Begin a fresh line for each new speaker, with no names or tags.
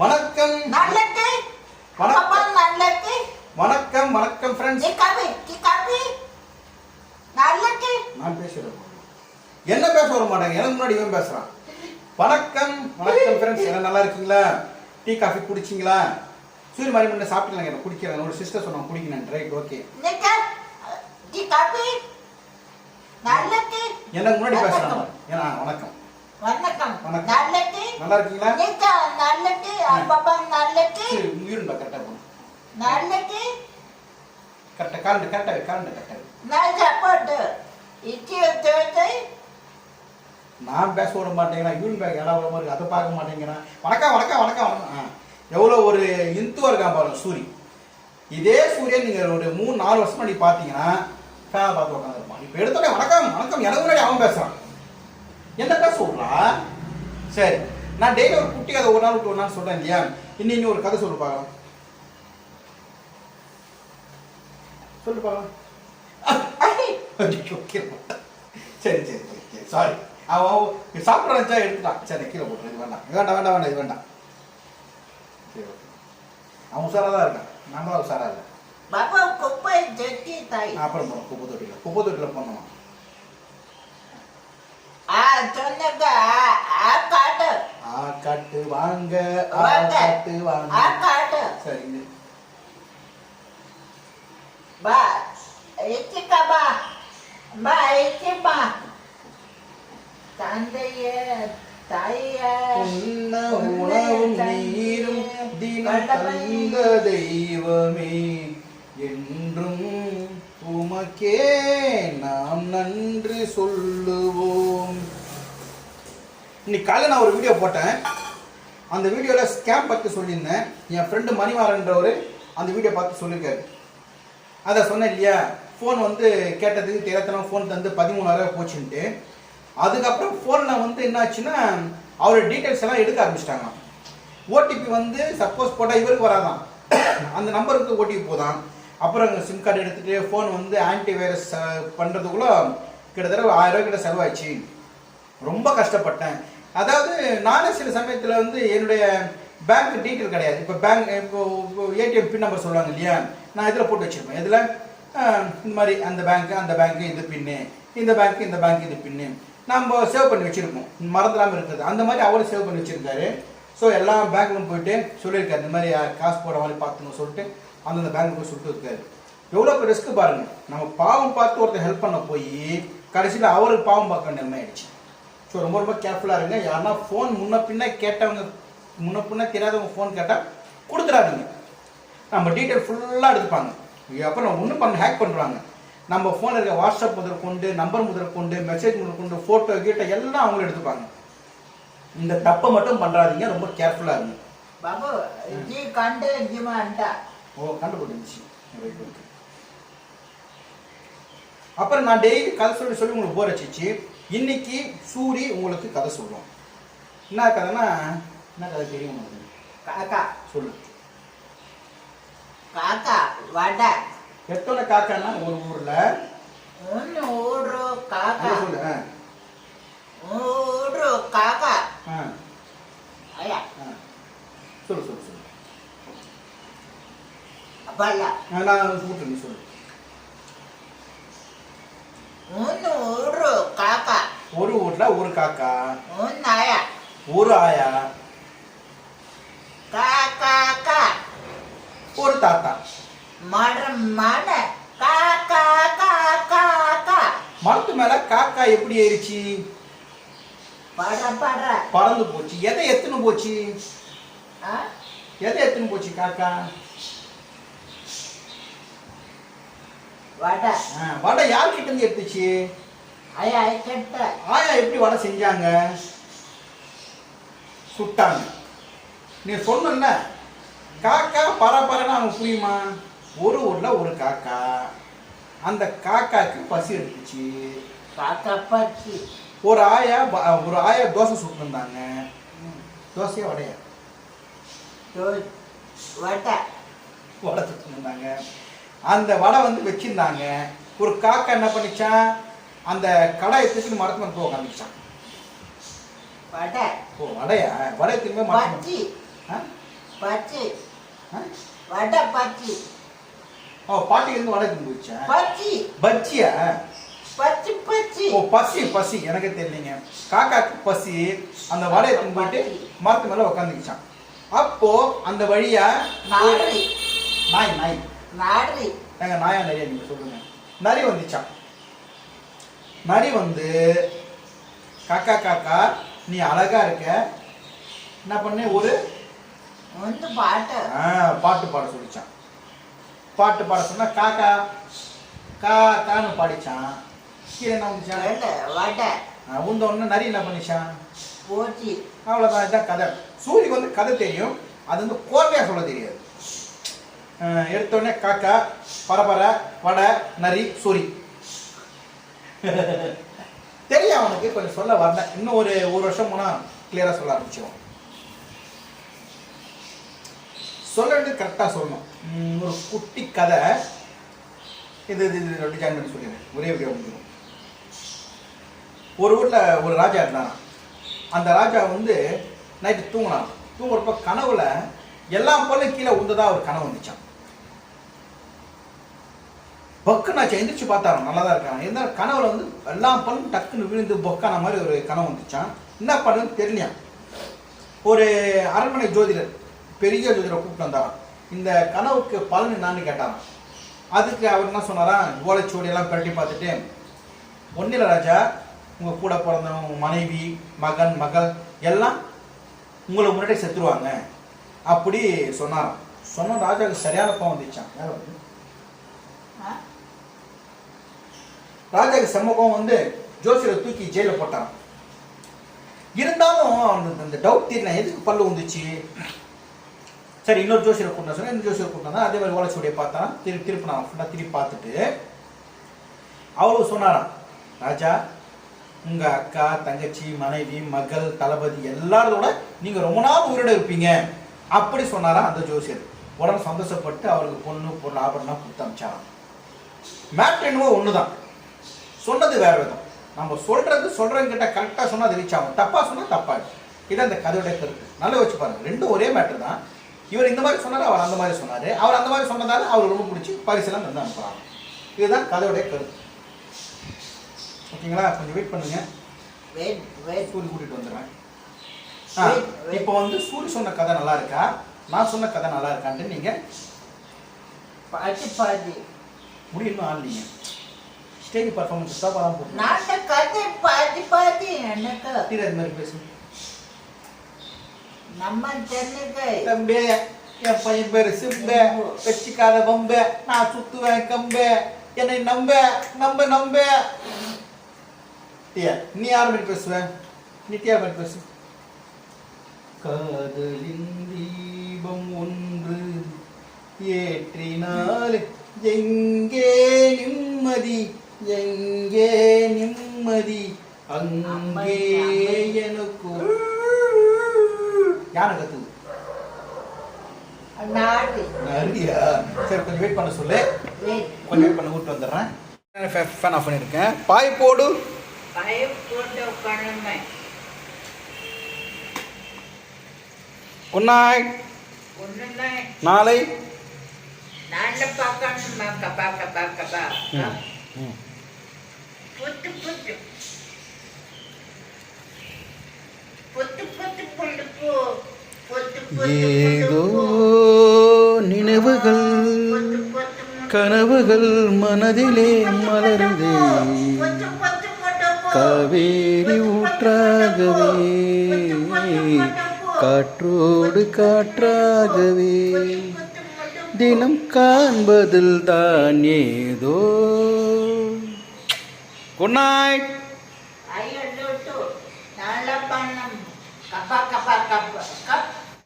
வணக்கம்.
நல்லது.
வணக்கம்.
நல்லது.
வணக்கம் வணக்கம் ஃப்ரெண்ட்ஸ்
சிக்காபி சிக்காபி நல்லது.
நான் பேசுறேன். என்ன பேச வர மாட்டாங்க? எனக்கு முன்னாடி இவன் பேசுறான். வணக்கம் வணக்கம் ஃப்ரெண்ட்ஸ் என்ன நல்லா இருக்கீங்களா? டீ காஃபி குடிச்சிங்களா? சூரிய மாதிரி முன்ன சாப்பிட்டுலாம் எனக்கு குடிக்கிறேன் என்னோட சிஸ்டர் சொன்னாங்க குடிக்கணும் ரைட் ஓகே
நிக்க சிக்காபி நல்லது.
எனக்கு முன்னாடி பேசுறாங்க ஏன்னா வணக்கம்.
வணக்கம். நல்லது.
நல்லா இருக்கீங்களா
நிக்க நல்லது அப்பா நல்லது.
சரி உயிருண்டா கரெக்டாக போகணும்
நல்லது.
கரெக்டாக காலண்டு கரெக்டாக காலண்டு கரெக்டாக
நான் சாப்பாடு இட்லி தோசை
நான் பேச விட மாட்டேங்கிறேன். யூன் பேக் இடம் வர மாதிரி அதை பார்க்க மாட்டேங்கிறேன். வணக்கம் வணக்கம் வணக்கம். வணக்கம் எவ்வளோ ஒரு இந்துவா இருக்கான் பாருங்க சூரி. இதே சூரியன் நீங்கள் ஒரு மூணு நாலு வருஷம் முன்னாடி பார்த்தீங்கன்னா ஃபேனை பார்த்து உட்காந்துருப்பான் இப்போ எடுத்தோடனே வணக்கம் வணக்கம். எனக்கு முன்னாடி அவன் பேசுறான். பேச விட்றா சரி. நான் டெய்லி ஒரு குட்டி கதை ஒரு நாள் விட்டு ஒரு நாள் சொல்றேன் இல்லையா? இன்னும் ஒரு கதை சொல்லு பார்க்கலாம். சொல்லு பார்க்கலாம். ஐயோ, கீழே போட்டேன். சரி சரி சரி சரி. அவன் சாப்பிட நினச்சா எடுத்துட்டான். சரி கீழே போட்டுரு இது வேண்டாம். வேண்டாம் வேண்டாம் வேண்டாம் இது வேண்டாம். சரி ஓகே. அவன் உஷாராக தான் இருக்கான். நம்ம தான் உஷாரா இல்லை. அப்புறம் போனோம் குப்பை தொட்டியில் குப்பை தொட்டியில் போனோம்
காட்டு.
வாங்க. காட்டு வாங்க.
காட்டு.
சரி இது
பா இச்சிக்கா பா பா இச்சிப்பா தந்தைய தாய.
உண்ண உணவும் நீரும் தினம் தந்த தெய்வமே. என்றும் உமக்கே நாம் நன்றி சொல்லுவோம். இன்னைக்கு காலையில் நான் ஒரு வீடியோ போட்டேன். அந்த வீடியோவில் ஸ்கேம் பற்றி சொல்லியிருந்தேன். என் ஃப்ரெண்டு மணிமாறன்றவர் அந்த வீடியோ பார்த்து சொல்லியிருக்காரு. அதை சொன்னேன் இல்லையா ஃபோன் வந்து கேட்டதுக்கு தெரியாதனம் ஃபோன் தந்து பதிமூணாயிரம் போச்சுன்ட்டு. அதுக்கப்புறம் ஃபோனில் வந்து என்னாச்சுன்னா அவரோட டீட்டெயில்ஸ் எல்லாம் எடுக்க ஆரம்பிச்சிட்டாங்க ஓடிபி வந்து சப்போஸ் போட்டால் இவருக்கு வராதான் அந்த நம்பருக்கு ஓடிபி போதான் அப்புறம் அங்கே சிம் கார்டு எடுத்துகிட்டு ஃபோன் வந்து ஆன்டி வைரஸ் பண்ணுறதுக்குள்ள கிட்டத்தட்ட ஆயிரம் கிட்ட செலவாச்சு ரொம்ப கஷ்டப்பட்டேன். அதாவது நானே சில சமயத்தில் வந்து என்னுடைய பேங்க் டீட்டெயில் கிடையாது. இப்போ பேங்க் இப்போ ஏடிஎம் பின் நம்பர் சொல்லுவாங்க இல்லையா? நான் இதில் போட்டு வச்சுருப்பேன். இதில் இந்த மாதிரி அந்த பேங்க்கு அந்த பேங்க்கு இது பின்னு இந்த பேங்க்கு இந்த பேங்க் இது பின்னு நம்ம சேவ் பண்ணி வச்சுருப்போம். மறந்துடாமல் இருக்குது அந்த மாதிரி அவரும் சேவ் பண்ணி வச்சுருக்காரு. ஸோ எல்லா பேங்க்லும் போயிட்டு சொல்லியிருக்காரு. இந்த மாதிரி காசு போடுற மாதிரி பார்த்துங்க சொல்லிட்டு அந்தந்த பேங்க் போய் சொல்லிட்டு இருக்காரு. எவ்வளோ பெரிய ரிஸ்க் பாருங்க. நம்ம பாவம் பார்த்து ஒருத்தர் ஹெல்ப் பண்ண போய் கடைசியில் அவருக்கு பாவம் பார்க்க வேண்டிய நிலைமை ஆயிடுச்சு. ஸோ ரொம்ப ரொம்ப கேர்ஃபுல்லாக இருங்க. யாருன்னா ஃபோன் முன்ன பின்ன கேட்டவங்க முன்ன பின்ன தெரியாதவங்க ஃபோன் கேட்டால் கொடுத்துடாதீங்க நம்ம டீட்டெயில் ஃபுல்லாக எடுத்துப்பாங்க. இது நம்ம ஒன்றும் பண்ண ஹேக் பண்ணுறாங்க நம்ம ஃபோனில் இருக்க வாட்ஸ்அப் முதல் கொண்டு நம்பர் முதல் கொண்டு மெசேஜ் முதல் கொண்டு ஃபோட்டோ கீட்டோ எல்லாம் அவங்களும் எடுத்துப்பாங்க. இந்த தப்பை மட்டும் பண்ணுறாதீங்க ரொம்ப கேர்ஃபுல்லாக இருங்க.
பாபு ஜி கண்டு ஜிமாண்டா
ஓ கண்டுபிடிச்சு Right, okay. அப்புறம் நான் டெய்லி கதை சொல்லி சொல்லி உங்களுக்கு போர் வச்சிச்சு இன்னைக்கு சூரி உங்களுக்கு கதை சொல்லுவோம் என்ன கதைன்னா என்ன கதை தெரியும் உங்களுக்கு?
காக்கா.
சொல்லு.
காக்கா வடை.
எத்தனை காக்கானா ஒரு ஊர்ல? அங்க
காக்கா.
சொல்லு
ஊரு காக்கா. ஐயா
ஆ. சொல்லு சொல்லு சொல்லு
அப்பல்ல.
ஆ, நான் கூப்பிட்டு நீ சொல்லு.
ஒன்று ஊரு காக்கா.
ஒரு ஊர்ல ஒரு காக்கா.
ஒன்று ஐயா
ஒரு ஆயா.
காக்கா
ஒரு தாத்தா.
மரம் மன காக்கா காக்கா
மரத்து மேல காக்கா எப்படி ஏறிச்சு?
பட பட.
பறந்து போச்சு. எதை எத்துன்னு போச்சு?
ஆ?
எதை எத்துன்னு போச்சு காக்கா?
வடை.
வடை யார்கிட்ட இருந்து எடுத்துச்சு?
ஐயா கெட்ட
ஆயா எப்படி வடை செஞ்சாங்க? சுட்டாங்க. நீ சொன்னல காக்கா பரபரன்னு அவங்க புரியுமா? ஒரு ஊர்ல ஒரு காக்கா. அந்த காக்காக்கு பசி எடுத்துச்சு.
காக்கா பச்சி
ஒரு ஆயா ஒரு ஆயா தோசை சுட்டுருந்தாங்க தோசையா வடையா?
வடை.
வடை சுட்டுருந்தாங்க அந்த வடை வந்து வச்சிருந்தாங்க. ஒரு காக்கா என்ன பண்ணிச்சான்? அந்த கடாயை தூக்கி மரத்து மேலே உட்காந்துச்சான்
வடை.
ஓ வடையா? வடை திரும்ப
பச்சி? பச்சி? வடை பச்சி
ஓ பாட்டிக்கு இருந்து வடை கொண்டு வச்சேன்
பச்சி
பஜ்ஜியா?
பச்சி பச்சி
ஓ பசி பசி. எனக்கு தெரியலைங்க. காக்காக்கு பசி. அந்த வடையை போயிட்டு மரத்து மேல உட்காந்துக்கிச்சான் அப்போ அந்த வழியா
நாரி
நாய் நாய்.
நாரி.
எங்க நாயா நிறைய நீங்க சொல்லுங்க நரி வந்துச்சான் நரி வந்து காக்கா காக்கா நீ அழகா இருக்க. என்ன பண்ணு ஒரு
வந்து பாட்டு.
ஆ, பாட்டு பாட சொல்லிச்சான். பாட்டு பாட சொன்னா காக்கா கா கான்னு பாடிச்சான். கீழே என்ன வந்துச்சான்
வடை வடை.
ஆ, உந்த உடனே நரி என்ன பண்ணிச்சான்?
போச்சு.
அவ்வளோதான் இதுதான் கதை. சூரியக்கு வந்து கதை தெரியும். அது வந்து கோர்வையாக சொல்ல தெரியாது. எடுத்தோடனே காக்கா பரபர வடை நரி சூரி தெரியும் அவனுக்கு கொஞ்சம் சொல்ல வரல இன்னும் ஒரு ஒரு வருஷம் போனால் கிளியராக சொல்ல ஆரம்பிச்சிடும் சொல்ல வேண்டியது கரெக்டாக சொல்லணும். ஒரு குட்டி கதை. இது இது இது ரெண்டு ஜாயின் பண்ணி சொல்லிடுறேன் ஒரே வீடியோ முடிஞ்சிடும். ஒரு ஊரில் ஒரு ராஜா இருந்தான்? அந்த ராஜா வந்து நைட்டு தூங்கினான். தூங்குறப்ப கனவுல எல்லா பொருளும் கீழே உந்ததா ஒரு கனவு வந்துச்சான் பக்குனாச்சு எந்திரிச்சு பார்த்தாராம் நல்லா தான் இருக்காங்க இருந்தாலும் கனவுல வந்து எல்லா பலும் டக்குன்னு விழுந்து பொக்கான மாதிரி ஒரு கனவு வந்துச்சான். என்ன பண்ணுன்னு தெரியலையா? ஒரு அரண்மனை ஜோதிடர் பெரிய ஜோதிடரை கூப்பிட்டு வந்தாராம். இந்த கனவுக்கு பலன் என்னான்னு கேட்டாராம். அதுக்கு அவர் என்ன சொன்னாராம்? ஓலைச்சுவடியெல்லாம் பிரட்டி பார்த்துட்டு ஒன்றில் ராஜா உங்கள் கூட பிறந்தவங்க மனைவி மகன் மகள் எல்லாம் உங்களை முன்னாடி செத்துருவாங்க. அப்படி சொன்னாராம். சொன்ன ராஜாவுக்கு சரியான பாவம் வந்துச்சான் யார்
ஆ?
ராஜாக்கு செம்மகம் வந்து ஜோசியரை தூக்கி ஜெயில போட்டான். இருந்தாலும் அவனுக்கு அந்த டவுட் தெரியல எதுக்கு பல்லு வந்துச்சு சரி இன்னொரு ஜோசியரை கூட்டினா சொன்னா இன்னொரு ஜோசியர் கூட்டினா அதே மாதிரி ஓலைச்சுவடியை பார்த்தான். திருப்பி திருப்பினான் ஃபுல்லாக திருப்பி பார்த்துட்டு அவரு சொன்னாராம் ராஜா உங்கள் அக்கா தங்கச்சி மனைவி மகள் தளபதி எல்லாரோட நீங்கள் ரொம்ப நாள் உயிரோட இருப்பீங்க. அப்படி சொன்னாராம் அந்த ஜோசியர். உடனே சந்தோஷப்பட்டு அவருக்கு பொண்ணு பொருள் ஆபரணம் கொடுத்து அமிச்சாராம். மேட்ரு என்னவோ தான் சொன்னது வேற விதம். நம்ம சொல்றது சொல்றவங்க கிட்ட கரெக்டா சொன்னா அது ரீச் ஆகும். தப்பா சொன்னா தப்பா இதான் இந்த கதையோட கருத்து. நல்லா வச்சு பாருங்க. ரெண்டும் ஒரே மேட்டர் தான். இவர் இந்த மாதிரி சொன்னாரு அவர் அந்த மாதிரி சொன்னாரு. அவர் அந்த மாதிரி சொன்னதால அவர் ரொம்ப பிடிச்சி பரிசெல்லாம் வந்து அனுப்புறாங்க. இதுதான் கதையோட கருத்து. ஓகேங்களா? கொஞ்சம் வெயிட் பண்ணுங்க. சூரி கூட்டிட்டு வந்துடுறேன். ஆ, இப்போ வந்து சூரி சொன்ன கதை நல்லா இருக்கா? நான் சொன்ன கதை நல்லா இருக்கான்ட்டு நீங்க
பாட்டி
முடியும் ஆடலீங்க ஸ்டேஜ் பர்ஃபார்மன்ஸ் தான் போட்டு.
நாட்ட கதை பாட்டி பாட்டி எனக்கு.
இது மாதிரி பேசு
நம்ம சென்னைக்கு
தம்பே என் பையன் பேரு சிம்பே வச்சுக்காத வம்பே நான் சுத்துவேன் கம்பே என்னை நம்ப நம்ப நம்ப. டியா நீ யார் மாதிரி பேசுவ? நீ யார் மாதிரி பேசு. காதலின் தீபம் ஒன்று ஏற்றினால் எங்கே நிம்மதி? எங்கே நிம்மதி? அங்கே எனக்கு யானை கத்துது? நரியா சரி கொஞ்சம் வெயிட் பண்ண சொல்லு. கொஞ்சம் வெயிட் பண்ண விட்டு வந்துடுறேன். ஃபேன் ஆஃப் பண்ணியிருக்கேன். பாய் போடு.
பயம் போட்டு உட்காணுமே
குட் நைட் நாளை.
நான்ல பார்க்கணுமா? கபா கபா கபா
ம்.
புத்து புத்து. புத்து புத்து புண்டு பூ.
ஏதோ நினைவுகள் கனவுகள் மனதிலே மலருதே. காவேரி ஊற்றாகவே காற்றோடு காற்றாகவே. தினம் காண்பதில் தான் ஏதோ குட் நைட்